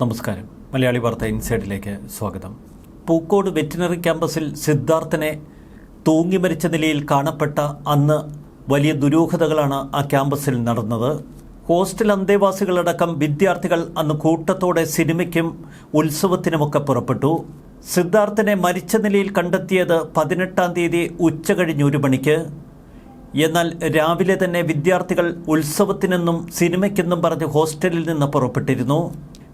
നമസ്കാരം. മലയാളി വാർത്ത ഇൻസൈഡിലേക്ക് സ്വാഗതം. പൂക്കോട് വെറ്റിനറി ക്യാമ്പസിൽ സിദ്ധാർത്ഥനെ തൂങ്ങി മരിച്ച നിലയിൽ കാണപ്പെട്ട അന്ന് വലിയ ദുരൂഹതകളാണ് ആ ക്യാമ്പസിൽ നടന്നത്. ഹോസ്റ്റൽ അന്തേവാസികളടക്കം വിദ്യാർത്ഥികൾ അന്ന് കൂട്ടത്തോടെ സിനിമയ്ക്കും ഉത്സവത്തിനുമൊക്കെ പുറപ്പെട്ടു. സിദ്ധാർത്ഥനെ മരിച്ച നിലയിൽ കണ്ടെത്തിയത് പതിനെട്ടാം തീയതി ഉച്ച കഴിഞ്ഞ് ഒരു മണിക്ക്. എന്നാൽ രാവിലെ തന്നെ വിദ്യാർത്ഥികൾ ഉത്സവത്തിനെന്നും സിനിമയ്ക്കെന്നും പറഞ്ഞ് ഹോസ്റ്റലിൽ നിന്ന് പുറപ്പെട്ടിരുന്നു.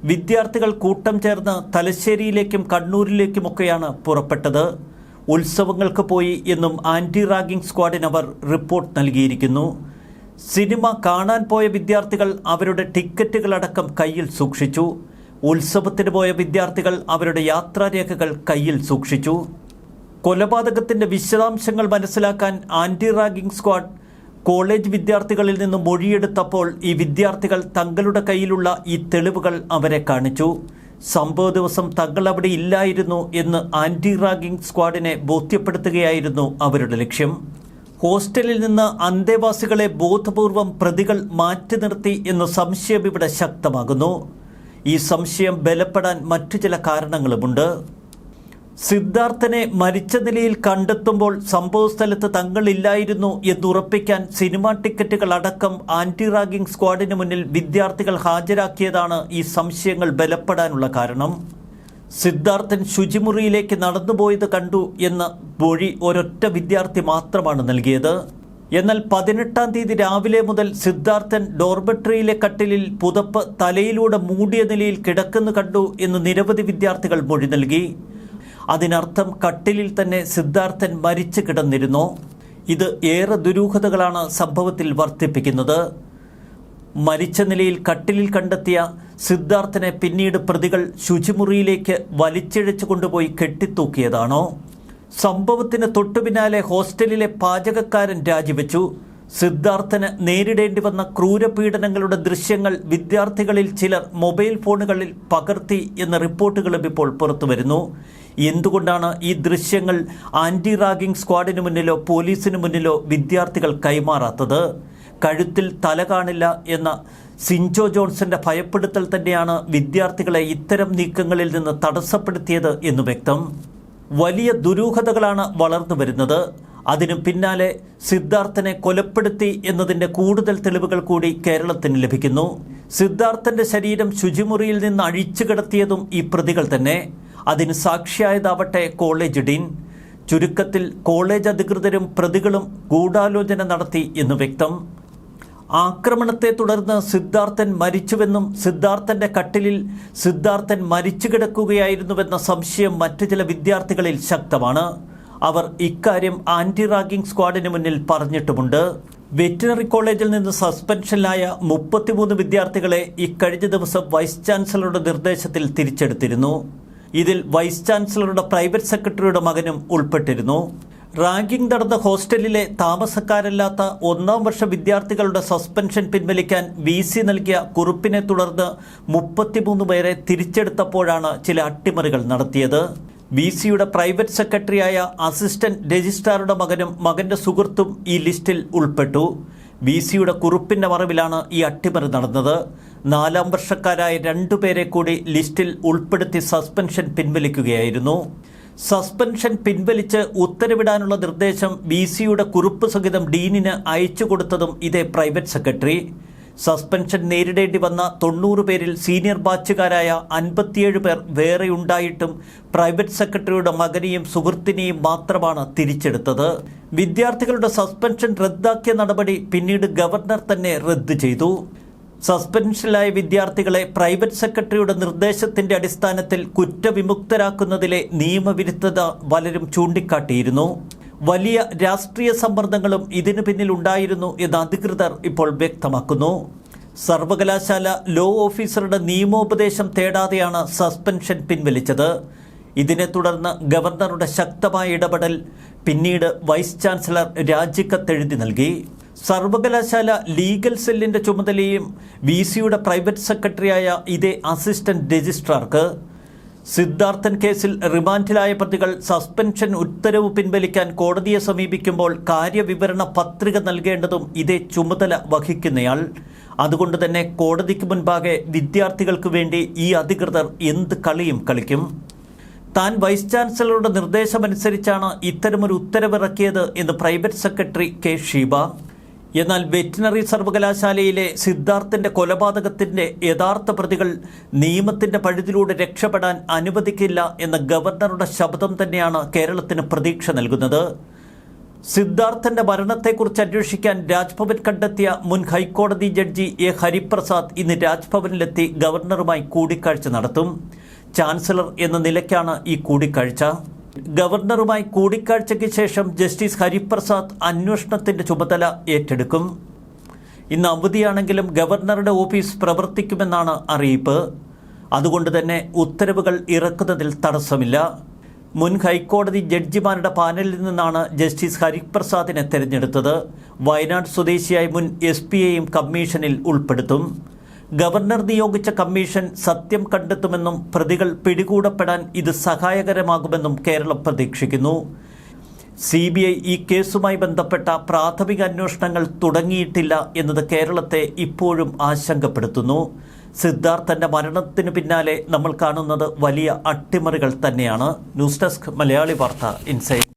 വിദ്യാർത്ഥികൾ കൂട്ടം ചേർന്ന് തലശ്ശേരിയിലേക്കും കണ്ണൂരിലേക്കുമൊക്കെയാണ് പുറപ്പെട്ടത്. ഉത്സവങ്ങൾക്ക് പോയി എന്നും ആന്റി റാഗിംഗ് സ്ക്വാഡിന് അവർ റിപ്പോർട്ട് നൽകിയിരിക്കുന്നു. സിനിമ കാണാൻ പോയ വിദ്യാർത്ഥികൾ അവരുടെ ടിക്കറ്റുകളടക്കം കയ്യിൽ സൂക്ഷിച്ചു. ഉത്സവത്തിന് പോയ വിദ്യാർത്ഥികൾ അവരുടെ യാത്രാരേഖകൾ കയ്യിൽ സൂക്ഷിച്ചു. കൊലപാതകത്തിന്റെ വിശദാംശങ്ങൾ മനസ്സിലാക്കാൻ ആന്റി റാഗിംഗ് സ്ക്വാഡ് കോളേജ് വിദ്യാർത്ഥികളിൽ നിന്ന് മൊഴിയെടുത്തപ്പോൾ ഈ വിദ്യാർത്ഥികൾ തങ്ങളുടെ കയ്യിലുള്ള ഈ തെളിവുകൾ അവരെ കാണിച്ചു. സംഭവ ദിവസം തങ്ങൾ അവിടെ ഇല്ലായിരുന്നു എന്ന് ആന്റി റാഗിംഗ് സ്ക്വാഡിനെ ബോധ്യപ്പെടുത്തുകയായിരുന്നു അവരുടെ ലക്ഷ്യം. ഹോസ്റ്റലിൽ നിന്ന് അന്തേവാസികളെ ബോധപൂർവം പ്രതികൾ മാറ്റി നിർത്തി എന്ന സംശയം ഇവിടെ ശക്തമാകുന്നു. ഈ സംശയം ബലപ്പെടാൻ മറ്റു ചില കാരണങ്ങളുമുണ്ട്. സിദ്ധാർത്ഥനെ മരിച്ച നിലയിൽ കണ്ടെത്തുമ്പോൾ സംഭവസ്ഥലത്ത് തങ്ങളില്ലായിരുന്നു എന്നുറപ്പിക്കാൻ സിനിമാ ടിക്കറ്റുകൾ അടക്കം ആന്റി റാഗിംഗ് സ്ക്വാഡിന് മുന്നിൽ വിദ്യാർത്ഥികൾ ഹാജരാക്കിയതാണ് ഈ സംശയങ്ങൾ ബലപ്പെടാനുള്ള കാരണം. സിദ്ധാർത്ഥൻ ശുചിമുറിയിലേക്ക് നടന്നുപോയത് കണ്ടു എന്ന മൊഴി ഒരൊറ്റ വിദ്യാർത്ഥി മാത്രമാണ് നൽകിയത്. എന്നാൽ പതിനെട്ടാം തീയതി രാവിലെ മുതൽ സിദ്ധാർത്ഥൻ ഡോർമെട്രിയിലെ കട്ടിലിൽ പുതപ്പ് തലയിലൂടെ മൂടിയ നിലയിൽ കിടക്കുന്നു കണ്ടു എന്ന് നിരവധി വിദ്യാർത്ഥികൾ മൊഴി നൽകി. അതിനർത്ഥം കട്ടിലിൽ തന്നെ സിദ്ധാർത്ഥൻ മരിച്ചു കിടന്നിരുന്നു. ഇത് ഏറെ ദുരൂഹതകളാണ് സംഭവത്തിൽ വർദ്ധിപ്പിക്കുന്നത്. മരിച്ച നിലയിൽ കട്ടിലിൽ കണ്ടെത്തിയ സിദ്ധാർത്ഥനെ പിന്നീട് പ്രതികൾ ശുചിമുറിയിലേക്ക് വലിച്ചിഴച്ചു കൊണ്ടുപോയി കെട്ടിത്തൂക്കിയതാണോ? സംഭവത്തിന് തൊട്ടുപിന്നാലെ ഹോസ്റ്റലിലെ പാചകക്കാരൻ രാജിവെച്ചു. സിദ്ധാർത്ഥന് നേരിടേണ്ടി വന്ന ക്രൂരപീഡനങ്ങളുടെ ദൃശ്യങ്ങൾ വിദ്യാർത്ഥികളിൽ ചിലർ മൊബൈൽ ഫോണുകളിൽ പകർത്തി എന്ന റിപ്പോർട്ടുകളും ഇപ്പോൾ പുറത്തുവരുന്നു. എന്തുകൊണ്ടാണ് ഈ ദൃശ്യങ്ങൾ ആന്റി റാഗിംഗ് സ്ക്വാഡിന് മുന്നിലോ പോലീസിന് മുന്നിലോ വിദ്യാർത്ഥികൾ കൈമാറാത്തത്? കഴുത്തിൽ തല കാണില്ല എന്ന സിൻജോ ജോൺസന്റെ ഭയപ്പെടുത്തൽ തന്നെയാണ് വിദ്യാർത്ഥികളെ ഇത്തരം നീക്കങ്ങളിൽ നിന്ന് തടസ്സപ്പെടുത്തിയത് എന്ന് വ്യക്തം. വലിയ ദുരൂഹതകളാണ് വളർന്നു വരുന്നത്. അതിനു പിന്നാലെ സിദ്ധാർത്ഥനെ കൊലപ്പെടുത്തി എന്നതിന്റെ കൂടുതൽ തെളിവുകൾ കൂടി കേരളത്തിന് ലഭിക്കുന്നു. സിദ്ധാർത്ഥന്റെ ശരീരം ശുചിമുറിയിൽ നിന്ന് അഴിച്ചു കിടത്തിയതും ഈ പ്രതികൾ തന്നെ. അതിന് സാക്ഷിയായതാവട്ടെ കോളേജ് ഡീൻ. ചുരുക്കത്തിൽ കോളേജ് അധികൃതരും പ്രതികളും ഗൂഢാലോചന നടത്തി എന്ന് വ്യക്തം. ആക്രമണത്തെ തുടർന്ന് സിദ്ധാർത്ഥൻ മരിച്ചുവെന്നും സിദ്ധാർത്ഥന്റെ കട്ടിലിൽ സിദ്ധാർത്ഥൻ മരിച്ചു കിടക്കുകയായിരുന്നുവെന്ന സംശയം മറ്റു ചില വിദ്യാർത്ഥികളിൽ ശക്തമാണ്. അവർ ഇക്കാര്യം ആന്റി റാഗിംഗ് സ്ക്വാഡിന് മുന്നിൽ പറഞ്ഞിട്ടുമുണ്ട്. വെറ്റിനറി കോളേജിൽ നിന്ന് സസ്പെൻഷനിലായ മുപ്പത്തിമൂന്ന് വിദ്യാർത്ഥികളെ ഇക്കഴിഞ്ഞ ദിവസം വൈസ് ചാൻസലറുടെ നിർദ്ദേശത്തിൽ തിരിച്ചെടുത്തിരുന്നു. ഇതിൽ വൈസ് ചാൻസലറുടെ പ്രൈവറ്റ് സെക്രട്ടറിയുടെ മകനും ഉൾപ്പെട്ടിരുന്നു. റാങ്കിംഗ് നടന്ന ഹോസ്റ്റലിലെ താമസക്കാരല്ലാത്ത ഒന്നാം വർഷ വിദ്യാർത്ഥികളുടെ സസ്പെൻഷൻ പിൻവലിക്കാൻ വി സി നൽകിയ കുറിപ്പിനെ തുടർന്ന് മുപ്പത്തിമൂന്ന് പേരെ തിരിച്ചെടുത്തപ്പോഴാണ് ചില അട്ടിമറികൾ നടത്തിയത്. വി സിയുടെ പ്രൈവറ്റ് സെക്രട്ടറിയായ അസിസ്റ്റന്റ് രജിസ്ട്രാറുടെ മകനും മകന്റെ സുഹൃത്തും ഈ ലിസ്റ്റിൽ ഉൾപ്പെട്ടു. വി സിയുടെ കുറിപ്പിന്റെ മറവിലാണ് ഈ അട്ടിമറി നടന്നത്. നാലാം വർഷക്കാരായ രണ്ടുപേരെ കൂടി ലിസ്റ്റിൽ ഉൾപ്പെടുത്തി സസ്പെൻഷൻ പിൻവലിക്കുകയായിരുന്നു. സസ്പെൻഷൻ പിൻവലിച്ച് ഉത്തരവിടാനുള്ള നിർദ്ദേശം ബി സിയുടെ കുറിപ്പ് സഹിതം ഡീനിന് അയച്ചു കൊടുത്തതും ഇതേ പ്രൈവറ്റ് സെക്രട്ടറി. സസ്പെൻഷൻ നേരിടേണ്ടി വന്ന തൊണ്ണൂറ് പേരിൽ സീനിയർ ബാച്ചുകാരായ അൻപത്തിയേഴ് പേർ വേറെയുണ്ടായിട്ടും പ്രൈവറ്റ് സെക്രട്ടറിയുടെ മകനെയും സുഹൃത്തിനെയും മാത്രമാണ് തിരിച്ചെടുത്തത്. വിദ്യാർത്ഥികളുടെ സസ്പെൻഷൻ റദ്ദാക്കിയ നടപടി പിന്നീട് ഗവർണർ തന്നെ റദ്ദ് ചെയ്തു. സസ്പെൻഷനിലായ വിദ്യാർത്ഥികളെ പ്രൈവറ്റ് സെക്രട്ടറിയുടെ നിർദ്ദേശത്തിന്റെ അടിസ്ഥാനത്തിൽ കുറ്റവിമുക്തരാക്കുന്നതിലെ നിയമവിരുദ്ധത പലരും ചൂണ്ടിക്കാട്ടിയിരുന്നു. വലിയ രാഷ്ട്രീയ സമ്മർദ്ദങ്ങളും ഇതിനു പിന്നിലുണ്ടായിരുന്നു എന്ന് അധികൃതർ ഇപ്പോൾ വ്യക്തമാക്കുന്നു. സർവകലാശാല ലോ ഓഫീസറുടെ നിയമോപദേശം തേടാതെയാണ് സസ്പെൻഷൻ പിൻവലിച്ചത്. ഇതിനെ തുടർന്ന് ഗവർണറുടെ ശക്തമായ ഇടപെടൽ പിന്നീട് വൈസ് ചാൻസലർ രാജിക്കത്തെഴുതി നൽകി. സർവകലാശാല ലീഗൽ സെല്ലിന്റെ ചുമതലയും വി സിയുടെ പ്രൈവറ്റ് സെക്രട്ടറിയായ ഇതേ അസിസ്റ്റന്റ് രജിസ്ട്രാർക്ക് സിദ്ധാർത്ഥൻ കേസിൽ റിമാൻഡിലായ പ്രതികൾ സസ്പെൻഷൻ ഉത്തരവ് പിൻവലിക്കാൻ കോടതിയെ സമീപിക്കുമ്പോൾ കാര്യവിവരണ പത്രിക നൽകേണ്ടതും ഇതേ ചുമതല വഹിക്കുന്നയാൾ. അതുകൊണ്ട് തന്നെ കോടതിക്ക് മുൻപാകെ വിദ്യാർത്ഥികൾക്ക് വേണ്ടി ഈ അധികൃതർ എന്ത് കളിയും കളിക്കും. താൻ വൈസ് ചാൻസലറുടെ നിർദ്ദേശമനുസരിച്ചാണ് ഇത്തരമൊരു ഉത്തരവിറക്കിയത് എന്ന് പ്രൈവറ്റ് സെക്രട്ടറി കെ ഷീബ. എന്നാൽ വെറ്റിനറി സർവകലാശാലയിലെ സിദ്ധാർത്ഥിന്റെ കൊലപാതകത്തിന്റെ യഥാർത്ഥ പ്രതികൾ നിയമത്തിന്റെ പഴുതിലൂടെ രക്ഷപ്പെടാൻ അനുവദിക്കില്ല എന്ന ഗവർണറുടെ ശബ്ദം തന്നെയാണ് കേരളത്തിന് പ്രതീക്ഷ നൽകുന്നത്. സിദ്ധാർത്ഥന്റെ മരണത്തെക്കുറിച്ച് അന്വേഷിക്കാൻ രാജ്ഭവൻ കണ്ടെത്തിയ മുൻ ഹൈക്കോടതി ജഡ്ജി എ ഹരിപ്രസാദ് ഇന്ന് രാജ്ഭവനിലെത്തി ഗവർണറുമായി കൂടിക്കാഴ്ച നടത്തും. ചാൻസലർ എന്ന നിലയ്ക്കാണ് ഈ കൂടിക്കാഴ്ച. ഗവർണറുമായി കൂടിക്കാഴ്ചയ്ക്ക് ശേഷം ജസ്റ്റിസ് ഹരിപ്രസാദ് അന്വേഷണത്തിന്റെ ചുമതല ഏറ്റെടുക്കും. ഇന്ന് അവധിയാണെങ്കിലും ഗവർണറുടെ ഓഫീസ് പ്രവർത്തിക്കുമെന്നാണ് അറിയിപ്പ്. അതുകൊണ്ട് തന്നെ ഉത്തരവുകൾ ഇറക്കുന്നതിൽ തടസ്സമില്ല. മുൻ ഹൈക്കോടതി ജഡ്ജിമാരുടെ പാനലിൽ നിന്നാണ് ജസ്റ്റിസ് ഹരിപ്രസാദിനെ തെരഞ്ഞെടുത്തത്. വയനാട് സ്വദേശിയായ മുൻ എസ് പിയെയും കമ്മീഷനിൽ ഉൾപ്പെടുത്തും. ഗവർണർ നിയോഗിച്ച കമ്മീഷൻ സത്യം കണ്ടെത്തുമെന്നും പ്രതികൾ പിടികൂടപ്പെടാൻ ഇത് സഹായകരമാകുമെന്നും കേരളം പ്രതീക്ഷിക്കുന്നു. സി ബി ഐ ഈ കേസുമായി ബന്ധപ്പെട്ട പ്രാഥമിക അന്വേഷണങ്ങൾ തുടങ്ങിയിട്ടില്ല എന്നത് കേരളത്തെ ഇപ്പോഴും ആശങ്കപ്പെടുത്തുന്നു. സിദ്ധാർത്ഥന്റെ മരണത്തിന് പിന്നാലെ നമ്മൾ കാണുന്നത് വലിയ അട്ടിമറികൾ തന്നെയാണ്. ന്യൂസ് ഡെസ്ക് മലയാളി വാർത്ത ഇൻസൈറ്റ്.